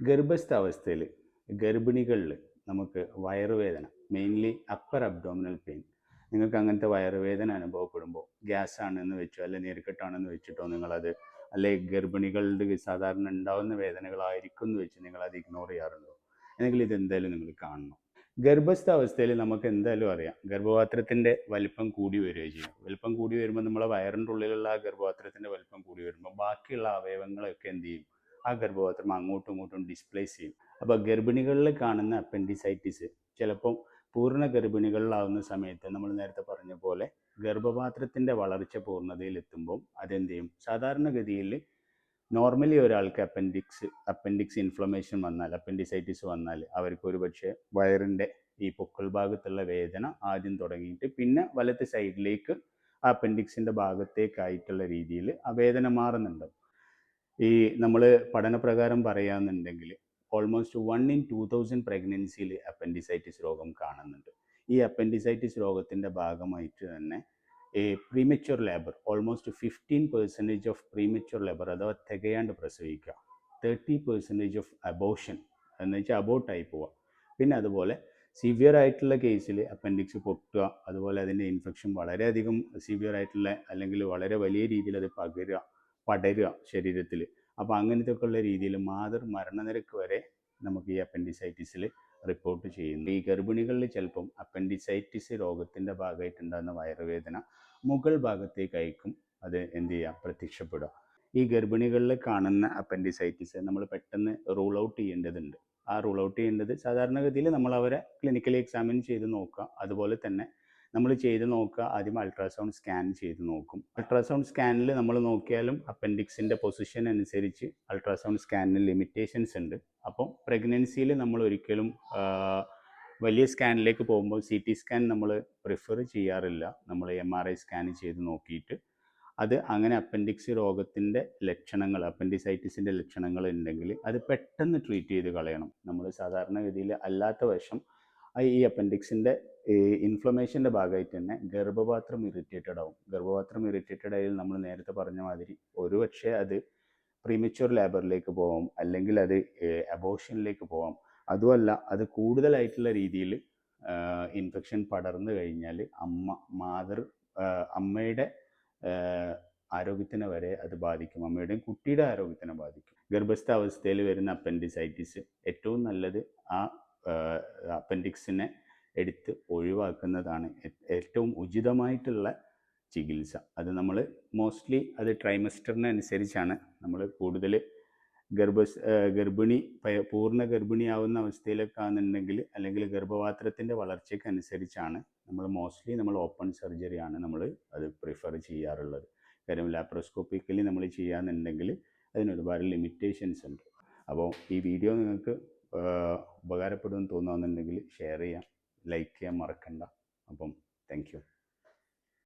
ഗർഭസ്ഥ അവസ്ഥയിൽ ഗർഭിണികളിൽ നമുക്ക് വയറുവേദന മെയിൻലി അപ്പർ അബ്ഡോമിനൽ പെയിൻ നിങ്ങൾക്ക് അങ്ങനത്തെ വയറുവേദന അനുഭവപ്പെടുമ്പോൾ ഗ്യാസ് ആണെന്ന് വെച്ചോ അല്ലെങ്കിൽ നീർക്കെട്ടാണെന്ന് വെച്ചിട്ടോ നിങ്ങളത് അല്ലെ ഗർഭിണികളുടെ സാധാരണ ഉണ്ടാവുന്ന വേദനകളായിരിക്കും എന്ന് വെച്ച് നിങ്ങളത് ഇഗ്നോർ ചെയ്യാറുണ്ടോ? അല്ലെങ്കിൽ ഇത് എന്തായാലും നിങ്ങൾ കാണണം? ഗർഭസ്ഥ അവസ്ഥയിൽ നമുക്ക് എന്തായാലും അറിയാം ഗർഭപാത്രത്തിന്റെ വലിപ്പം കൂടി വരികയും ചെയ്യും. വലിപ്പം കൂടി വരുമ്പോൾ നമ്മളെ വയറിന്റെ ഉള്ളിലുള്ള ആ ഗർഭപാത്രത്തിന്റെ വലിപ്പം കൂടി വരുമ്പോൾ ബാക്കിയുള്ള അവയവങ്ങളൊക്കെ എന്ത് ചെയ്യും? ആ ഗർഭപാത്രം അങ്ങോട്ടും ഇങ്ങോട്ടും ഡിസ്പ്ലേസ് ചെയ്യും. അപ്പോൾ ഗർഭിണികളിൽ കാണുന്ന അപ്പൻഡിസൈറ്റിസ് ചിലപ്പം പൂർണ ഗർഭിണികളിലാവുന്ന സമയത്ത് നമ്മൾ നേരത്തെ പറഞ്ഞ പോലെ ഗർഭപാത്രത്തിന്റെ വളർച്ച പൂർണതയിൽ എത്തുമ്പോൾ അതെന്ത് ചെയ്യും? സാധാരണഗതിയിൽ നോർമലി ഒരാൾക്ക് അപ്പൻഡിക്സ് അപ്പൻഡിക്സ് ഇൻഫ്ലമേഷൻ വന്നാൽ അപ്പൻഡിസൈറ്റിസ് വന്നാൽ അവർക്ക് ഒരു പക്ഷേ വയറിന്റെ ഈ പൊക്കൾ ഭാഗത്തുള്ള വേദന ആദ്യം തുടങ്ങിയിട്ട് പിന്നെ വലത്തെ സൈഡിലേക്ക് ആ അപ്പൻഡിക്സിന്റെ ഭാഗത്തേക്കായിട്ടുള്ള രീതിയിൽ ആ വേദന മാറുന്നുണ്ട്. ഈ നമ്മൾ പഠനപ്രകാരം പറയുകയാണെന്നുണ്ടെങ്കിൽ almost one in two thousand പ്രഗ്നൻസിയിൽ appendicitis രോഗം കാണുന്നുണ്ട്. ഈ അപ്പൻഡിസൈറ്റിസ് രോഗത്തിന്റെ ഭാഗമായിട്ട് തന്നെ ഈ premature labour almost fifteen percentage of premature labour അഥവാ തികയാണ്ട് പ്രസവിക്കുക. തേർട്ടി പെർസെന്റേജ് ഓഫ് അബോഷൻ എന്ന് വെച്ചാൽ അബോട്ടായി പോവുക. പിന്നെ അതുപോലെ സിവിയർ ആയിട്ടുള്ള കേസിൽ അപ്പൻഡിക്സ് പൊട്ടുക അതുപോലെ അതിന്റെ ഇൻഫെക്ഷൻ വളരെയധികം സിവിയർ ആയിട്ടുള്ള അല്ലെങ്കിൽ വളരെ വലിയ രീതിയിൽ അത് പകരുക പടരുക ശരീരത്തിൽ അപ്പോൾ അങ്ങനത്തെ ഒക്കെ ഉള്ള രീതിയിൽ മാതൃ മരണനിരക്ക് വരെ നമുക്ക് ഈ അപ്പൻഡിസൈറ്റിസിൽ റിപ്പോർട്ട് ചെയ്യുന്നു. ഈ ഗർഭിണികളിൽ ചിലപ്പം അപ്പൻഡിസൈറ്റിസ് രോഗത്തിന്റെ ഭാഗമായിട്ടുണ്ടാകുന്ന വയറുവേദന മുകൾ ഭാഗത്തേക്കായിരിക്കും അത് എന്ത് ചെയ്യുക? പ്രത്യക്ഷപ്പെടുക. ഈ ഗർഭിണികളിൽ കാണുന്ന അപ്പൻഡിസൈറ്റിസ് നമ്മൾ പെട്ടെന്ന് റൂൾ ഔട്ട് ചെയ്യേണ്ടതുണ്ട്. ആ റൂൾ ഔട്ട് ചെയ്യേണ്ടത് സാധാരണഗതിയിൽ നമ്മൾ അവരെ ക്ലിനിക്കലി എക്സാമിൻ ചെയ്ത് നോക്കുക. അതുപോലെ തന്നെ നമ്മൾ ചെയ്ത് നോക്കുക. ആദ്യം അൾട്രാസൗണ്ട് സ്കാൻ ചെയ്ത് നോക്കും. അൾട്രാസൗണ്ട് സ്കാനിൽ നമ്മൾ നോക്കിയാലും അപ്പൻഡിക്സിന്റെ പൊസിഷൻ അനുസരിച്ച് അൾട്രാസൗണ്ട് സ്കാനിന് ലിമിറ്റേഷൻസ് ഉണ്ട്. അപ്പോൾ പ്രഗ്നൻസിയിൽ നമ്മൾ ഒരിക്കലും വലിയ സ്കാനിലേക്ക് പോകുമ്പോൾ സി ടി സ്കാൻ നമ്മൾ പ്രിഫർ ചെയ്യാറില്ല. നമ്മൾ എം ആർ ഐ സ്കാൻ ചെയ്ത് നോക്കിയിട്ട്. അത് അങ്ങനെ അപ്പൻഡിക്സ് രോഗത്തിന്റെ ലക്ഷണങ്ങൾ അപ്പൻഡിസൈറ്റിസിന്റെ ലക്ഷണങ്ങൾ ഉണ്ടെങ്കിൽ അത് പെട്ടെന്ന് ട്രീറ്റ് ചെയ്ത് കളയണം. നമ്മൾ സാധാരണഗതിയിൽ അല്ലാത്ത വശം ഈ അപ്പൻഡിക്സിന്റെ ഇൻഫ്ലമേഷന്റെ ഭാഗമായിട്ട് തന്നെ ഗർഭപാത്രം ഇറിറ്റേറ്റഡ് ആവും. ഗർഭപാത്രം ഇറിറ്റേറ്റഡ് ആയാൽ നമ്മൾ നേരത്തെ പറഞ്ഞ മാതിരി ഒരുപക്ഷെ അത് പ്രീമച്യൂർ ലേബറിലേക്ക് പോവാം അല്ലെങ്കിൽ അത് അബോഷനിലേക്ക് പോവാം. അതുമല്ല അത് കൂടുതലായിട്ടുള്ള രീതിയിൽ ഇൻഫെക്ഷൻ പടർന്നു കഴിഞ്ഞാൽ അമ്മ മാതൃ അമ്മയുടെ ആരോഗ്യത്തിനെ വരെ അത് ബാധിക്കും. അമ്മയുടെയും കുട്ടിയുടെ ആരോഗ്യത്തിനെ ബാധിക്കും. ഗർഭസ്ഥ അവസ്ഥയിൽ വരുന്ന അപ്പൻഡിസൈറ്റിസ് ഏറ്റവും നല്ലത് ആ അപ്പൻഡിക്സിനെ എടുത്ത് ഒഴിവാക്കുന്നതാണ് ഏറ്റവും ഉചിതമായിട്ടുള്ള ചികിത്സ. അത് നമ്മൾ മോസ്റ്റ്ലി അത് ട്രൈമസ്റ്ററിനനുസരിച്ചാണ് നമ്മൾ കൂടുതൽ ഗർഭ ഗർഭിണി പൂർണ ഗർഭിണിയാവുന്ന അവസ്ഥയിലൊക്കെ ആണെന്നുണ്ടെങ്കിൽ അല്ലെങ്കിൽ ഗർഭപാത്രത്തിന്റെ വളർച്ചയ്ക്കനുസരിച്ചാണ് നമ്മൾ മോസ്റ്റ്ലി നമ്മൾ ഓപ്പൺ സർജറിയാണ് നമ്മൾ അത് പ്രിഫർ ചെയ്യാറുള്ളത്. കാര്യം ലാപ്രോസ്കോപ്പിക്കലി നമ്മൾ ചെയ്യാന്നുണ്ടെങ്കിൽ അതിന് ഒരുപാട് ലിമിറ്റേഷൻസ് ഉണ്ട് അപ്പോൾ ഈ വീഡിയോ നിങ്ങൾക്ക് ഉപകാരപ്പെടുമെന്ന് തോന്നുകയെന്നുണ്ടെങ്കിൽ ഷെയർ ചെയ്യാം ലൈക്ക് ചെയ്യാൻ മറക്കണ്ട. അപ്പം താങ്ക്